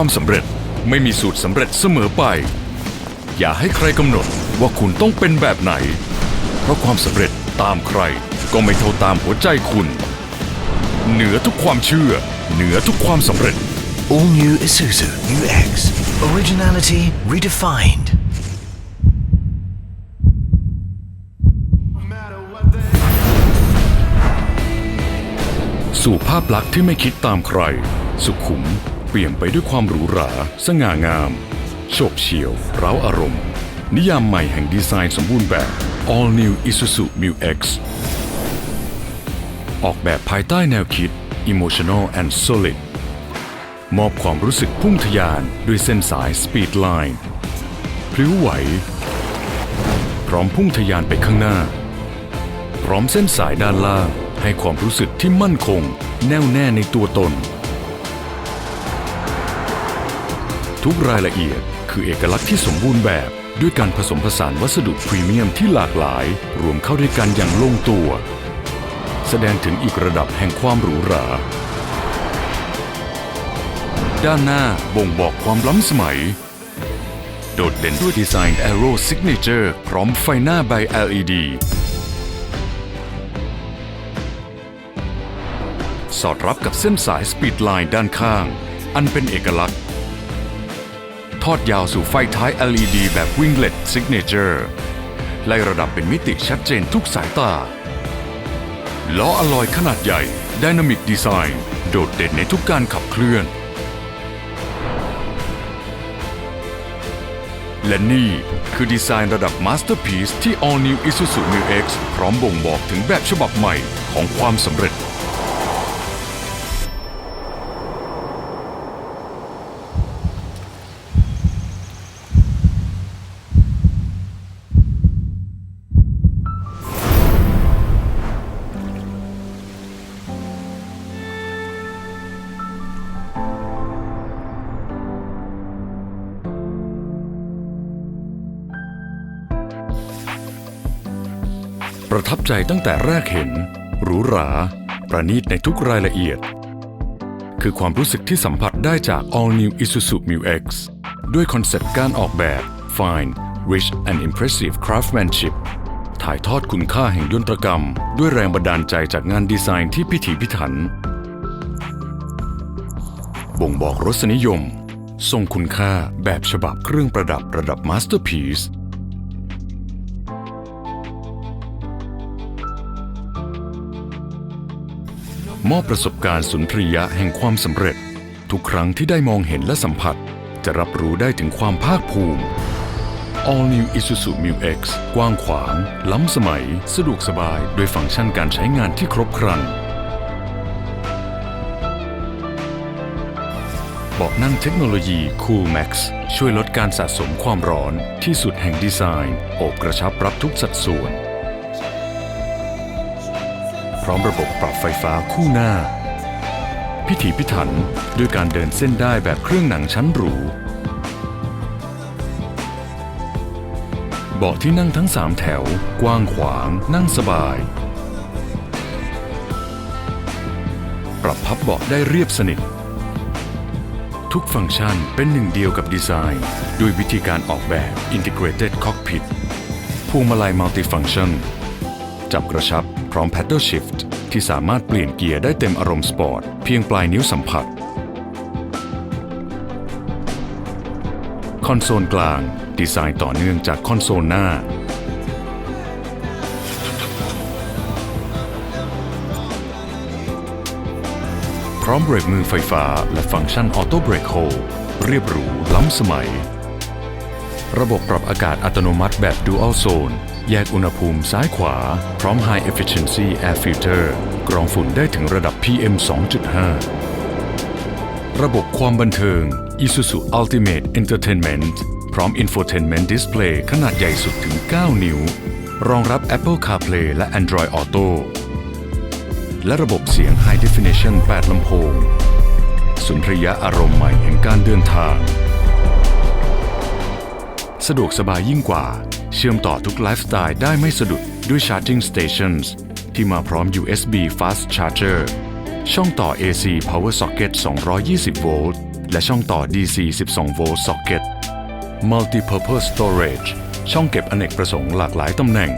ความสำเร็จไม่มีสูตรสำเร็จเสมอไป อย่าให้ใครกำหนดว่าคุณต้องเป็นแบบไหน เพราะความสำเร็จตามใครก็ไม่เท่าตามหัวใจคุณ เหนือทุกความเชื่อ เหนือทุกความสำเร็จ All new Isuzu UX. Originality redefined. สู่ภาพลักษณ์ที่ไม่คิดตามใคร สุขุม เปลี่ยนไปด้วยความหรูหรา สง่างาม โฉบเฉี่ยว เร้าอารมณ์ นิยามใหม่แห่งดีไซน์สมบูรณ์แบบ All New Isuzu Mu X ออกแบบภายใต้แนวคิด Emotional and Solid มอบความรู้สึกพุ่งทะยานด้วยเส้นสาย Speed Line พลิ้วไหว พร้อมพุ่งทะยานไปข้างหน้า พร้อมเส้นสายด้านล่างให้ความรู้สึกที่มั่นคง แน่วแน่ในตัวตน ทุกรายละเอียด คือเอกลักษณ์ที่สมบูรณ์แบบ ด้วยการผสมผสานวัสดุพรีเมียมที่หลากหลาย รวมเข้าด้วยกันอย่างลงตัว แสดงถึงอีกระดับแห่งความหรูหรา ด้านหน้าบ่งบอกความล้ำสมัย โดดเด่นด้วยดีไซน์ Aero Signature พร้อมไฟหน้าใบ LED สอดรับกับเส้นสายสปีดไลน์ด้านข้าง อันเป็นเอกลักษณ์ ทอดยาวสู่ไฟท้าย LED แบบ Winglet Signature ไล่ระดับเป็นมิติชัดเจนทุกสายตา ล้ออลอยขนาดใหญ่ Dynamic Design โดดเด่นในทุกการขับเคลื่อน และนี่คือดีไซน์ระดับ Masterpiece ที่ All New Isuzu Mu X พร้อมบ่งบอกถึงแบบฉบับใหม่ของความสำเร็จ ประทับใจตั้งแต่แรกเห็น หรูหรา ประณีตในทุกรายละเอียด คือความรู้สึกที่สัมผัสได้จาก All New Isuzu Mu X ด้วยคอนเซปต์การออกแบบ Fine Rich and Impressive Craftsmanship ถ่ายทอดคุณค่าแห่งยนตรกรรม ด้วยแรงบันดาลใจจากงานดีไซน์ที่พิถีพิถัน บ่งบอกรสนิยม ทรงคุณค่าแบบฉบับเครื่องประดับระดับ Masterpiece มอบประสบการณ์สุนทรียะแห่งความสำเร็จ ทุกครั้งที่ได้มองเห็นและสัมผัส จะรับรู้ได้ถึงความภาคภูมิ All New Isuzu Mu X กว้างขวาง ล้ำสมัย สะดวกสบายด้วยฟังก์ชันการใช้งานที่ครบครันเบาะนั่งเทคโนโลยี Cool Max ช่วยลดการสะสมความร้อนที่สุดแห่งดีไซน์ โอบกระชับรับทุกสัดส่วน พร้อมระบบปรับไฟฟ้าคู่หน้า พิถีพิถันด้วยการเดินเส้นได้แบบเครื่องหนังชั้นหรู เบาะที่นั่งทั้ง 3 แถว กว้างขวาง นั่งสบาย ปรับพับเบาะได้เรียบสนิท ทุกฟังก์ชันเป็นหนึ่งเดียวกับดีไซน์ ด้วยวิธีการออกแบบ Integrated Cockpit พวงมาลัย Multifunction จับกระชับ พร้อม Paddle Shift ที่สามารถเปลี่ยนเกียร์ได้เต็มอารมณ์สปอร์ตเพียงปลายนิ้วสัมผัส คอนโซลกลาง ดีไซน์ต่อเนื่องจากคอนโซลหน้า พร้อมเบรกมือไฟฟ้าและฟังก์ชันออโต้เบรกโฮเรียบหรูล้ำสมัย ระบบปรับอากาศอัตโนมัติแบบ Dual Zone แยกอุณหภูมิซ้ายขวา พร้อม High Efficiency Air Filter กรองฝุ่นได้ถึงระดับ PM 2.5 ระบบความบันเทิง Isuzu Ultimate Entertainment พร้อม Infotainment Display ขนาดใหญ่สุดถึง 9 นิ้ว รองรับ Apple CarPlay และ Android Auto และระบบเสียง High Definition 8 ลำโพง สุนทรียะอารมณ์ใหม่แห่งการเดินทาง สะดวกสบายยิ่งกว่า เชื่อมต่อทุกไลฟ์สไตล์ได้ไม่สะดุดด้วย Charging Stations ที่มาพร้อม USB Fast Charger ช่องต่อ AC Power Socket 220 โวลต์และช่องต่อ DC 12 โวลต์ socket Multi-purpose storage ช่องเก็บอเนกประสงค์หลากหลายตำแหน่ง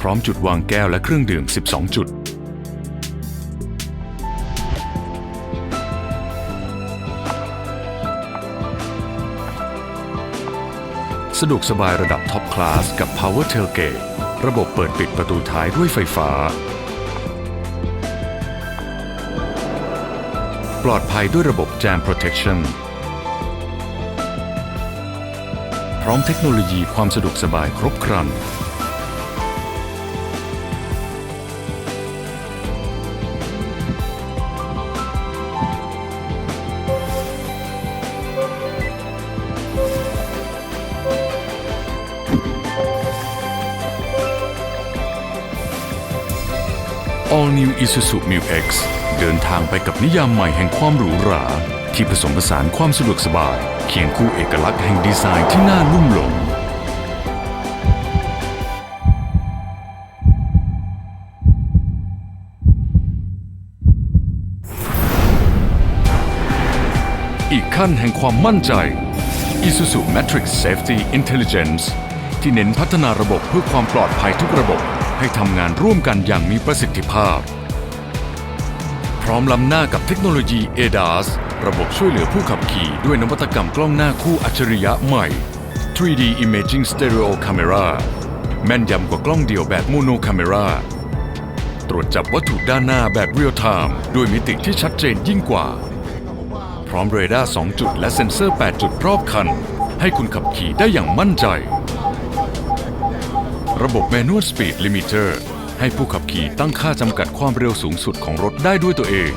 พร้อมจุดวางแก้วและเครื่องดื่ม 12 จุด สะดวกสบายระดับท็อปคลาสกับ Power Tailgate ระบบเปิดปิดประตูท้ายด้วยไฟฟ้า ปลอดภัยด้วยระบบ Jam Protection พร้อมเทคโนโลยีความสะดวกสบายครบครัน All New Isuzu Mu X เดินทางไปกับนิยามใหม่แห่งความหรูหรา ที่ผสมผสานความสะดวกสบาย เคียงคู่เอกลักษณ์แห่งดีไซน์ที่น่าลุ่มหลงอีกขั้นแห่งความมั่นใจ Isuzu Matrix Safety Intelligence ที่เน้นพัฒนาระบบเพื่อความปลอดภัยทุกระบบ ให้ทำงานร่วมกันอย่างมีประสิทธิภาพ พร้อมล้ำหน้ากับเทคโนโลยี ADAS ระบบช่วยเหลือผู้ขับขี่ด้วยนวัตกรรมกล้องหน้าคู่อัจฉริยะใหม่ 3D Imaging Stereo Camera แม่นยำกว่ากล้องเดี่ยวแบบ Mono Camera ตรวจจับวัตถุด้านหน้าแบบ Real Time ด้วยมิติที่ชัดเจนยิ่งกว่า พร้อมเรดาร์ 2 จุดและเซ็นเซอร์ 8 จุดรอบคัน ให้คุณขับขี่ได้อย่างมั่นใจ ระบบ Manual Speed Limiter ให้ผู้ขับขี่ตั้งค่าจำกัดความเร็วสูงสุดของรถได้ด้วยตัวเอง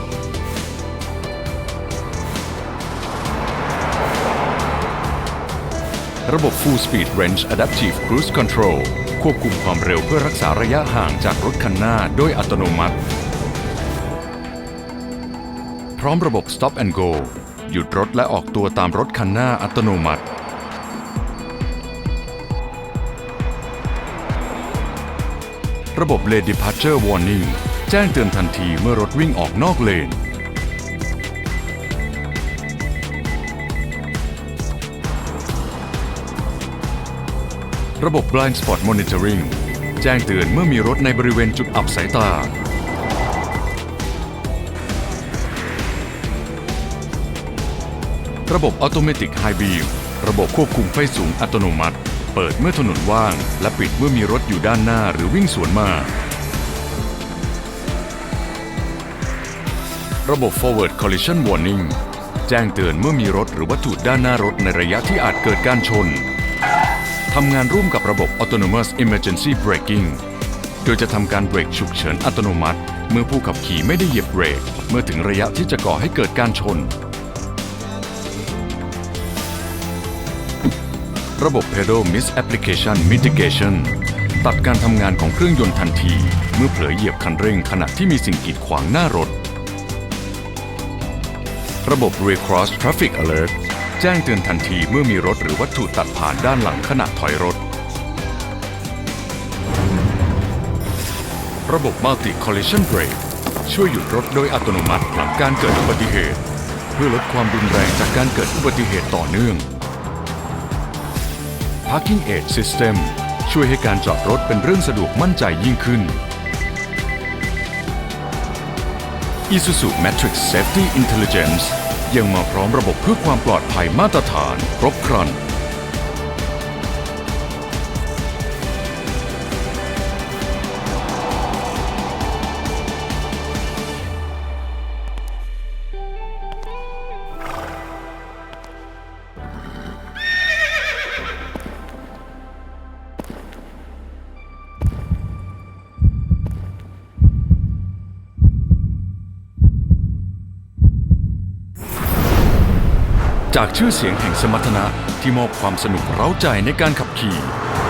ระบบ Full Speed Range Adaptive Cruise Control ควบคุมความเร็วเพื่อรักษาระยะห่างจากรถคันหน้าโดยอัตโนมัติ พร้อมระบบ Stop and Go หยุดรถและออกตัวตามรถคันหน้าอัตโนมัติ ระบบ Lane Departure Warning แจ้งเตือนทันทีเมื่อรถวิ่งออกนอกเลน ระบบ Blind Spot Monitoring แจ้งเตือนเมื่อมีรถในบริเวณจุดอับสายตา ระบบ Automatic High Beam ระบบควบคุมไฟสูงอัตโนมัติ เปิดเมื่อถนนว่าง และปิดเมื่อมีรถอยู่ด้านหน้าหรือวิ่งสวนมา ระบบ Forward Collision Warning แจ้งเตือนเมื่อมีรถหรือวัตถุด้านหน้ารถในระยะที่อาจเกิดการชนทำงานร่วมกับระบบ Autonomous Emergency Braking โดยจะทำการเบรกฉุกเฉินอัตโนมัติ เมื่อผู้ขับขี่ไม่ได้เหยียบเบรก เมื่อถึงระยะที่จะก่อให้เกิดการชน ระบบ Pedal Misapplication Mitigation ตัดการทำงานของเครื่องยนต์ทันที เมื่อเผลอเหยียบคันเร่งขณะที่มีสิ่งกีดขวางหน้ารถ ระบบ Rear Cross Traffic Alert แจ้งเตือนทันทีเมื่อมีรถหรือวัตถุตัดผ่านด้านหลังขณะถอยรถ ระบบ Multi Collision Brake ช่วยหยุดรถโดยอัตโนมัติหลังการเกิดอุบัติเหตุ เพื่อลดความรุนแรงจากการเกิดอุบัติเหตุต่อเนื่อง Parking Aid System ช่วยให้การจอดรถเป็นเรื่องสะดวกมั่นใจยิ่งขึ้น Isuzu Matrix Safety Intelligence ยังมาพร้อมระบบเพื่อความปลอดภัยมาตรฐาน ครบครัน จากชื่อเสียงแห่งสมรรถนะที่มอบความสนุกเร้าใจในการขับขี่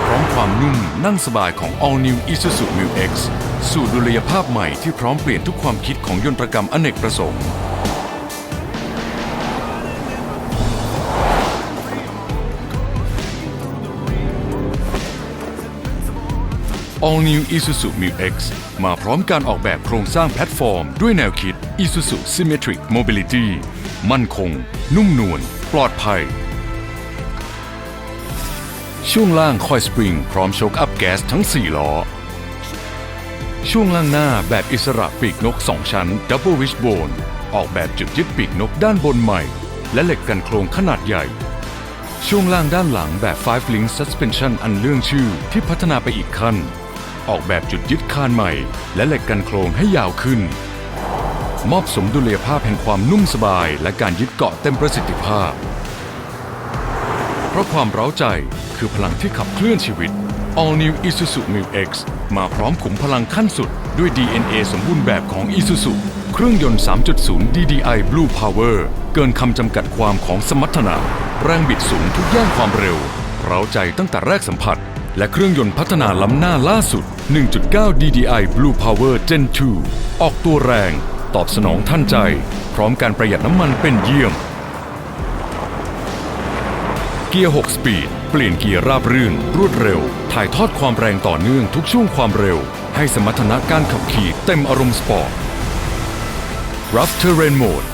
พร้อมความนุ่มนั่งสบายของ All New Isuzu Mu X สู่ดุลยภาพใหม่ที่พร้อมเปลี่ยนทุกความคิดของยนตรกรรมอเนกประสงค์ด All New Isuzu Mu X มาพร้อมการออกแบบโครงสร้างแพลตฟอร์ม ด้วยแนวคิด Isuzu Symmetric Mobility มั่นคง นุ่มนวลปลอดภัย ช่วงล่างคอยสปริงพร้อมโชคอัพแก๊สทั้ง 4 ล้อ ช่วงล่างหน้าแบบอิสระปีกนก 2 ชั้น Double Wishbone ออกแบบจุดยึดปีกนกด้านบนใหม่ และเหล็กกันโครงขนาดใหญ่ ช่วงล่างด้านหลังแบบ5 Link Suspension อันเรื่องชื่อที่พัฒนาไปอีกขั้น ออกแบบจุดยึดคานใหม่ และเหล็กกันโครงให้ยาวขึ้น มอบสมดุลยภาพแห่งความนุ่มสบาย และการยึดเกาะเต็มประสิทธิภาพ เพราะความเร้าใจคือพลังที่ขับเคลื่อนชีวิต All New Isuzu Mu X มาพร้อมขุมพลังขั้นสุด ด้วย DNA สมบูรณ์แบบของ Isuzu เครื่องยนต์ 3.0 DDI Blue Power เกินคำจำกัดความของสมรรถนะ แรงบิดสูงทุกย่านความเร็ว เร้าใจตั้งแต่แรกสัมผัส และเครื่องยนต์พัฒนาล้ำหน้าล่าสุด 1.9 DDI Blue Power Gen 2 ออกตัวแรง ตอบสนองท่านใจ พร้อมการประหยัดน้ำมันเป็นเยี่ยม เกียร์ 6 สปีด เปลี่ยนเกียร์ราบรื่น รวดเร็ว ถ่ายทอดความแรงต่อเนื่องทุกช่วงความเร็ว ให้สมรรถนะการขับขี่เต็มอารมณ์สปอร์ต Rough Terrain Mode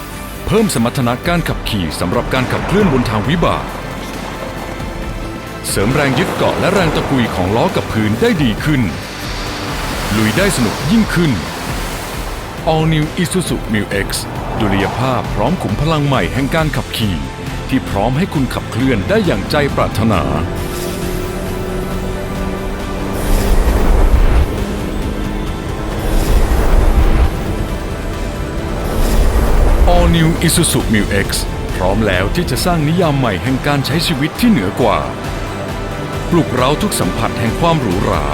เพิ่มสมรรถนะการขับขี่สำหรับการขับเคลื่อนบนทางวิบาก เสริมแรงยึดเกาะและแรงตะกุยของล้อกับพื้นได้ดีขึ้น ลุยได้สนุกยิ่งขึ้น All New Isuzu Mu X ดุลยภาพพร้อมขุมพลังใหม่แห่งการขับขี่ ที่พร้อมให้คุณขับเคลื่อนได้อย่างใจปรารถนา All New Isuzu Mu X พร้อมแล้วที่จะสร้างนิยามใหม่แห่งการใช้ชีวิตที่เหนือกว่า ปลุกเร้าทุกสัมผัสแห่งความหรูหรา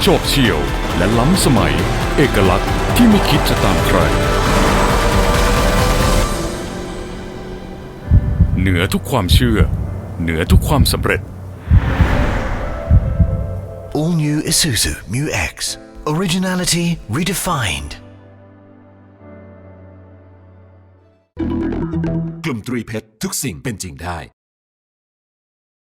โฉบเฉี่ยว และล้ำสมัย เอกลักษณ์ที่ไม่คิดจะตามใคร เหนือทุกความเชื่อ เหนือทุกความสำเร็จ All new Isuzu Mu X. Originality redefined. กลุ่มตรีเพชรทุกสิ่งเป็นจริงได้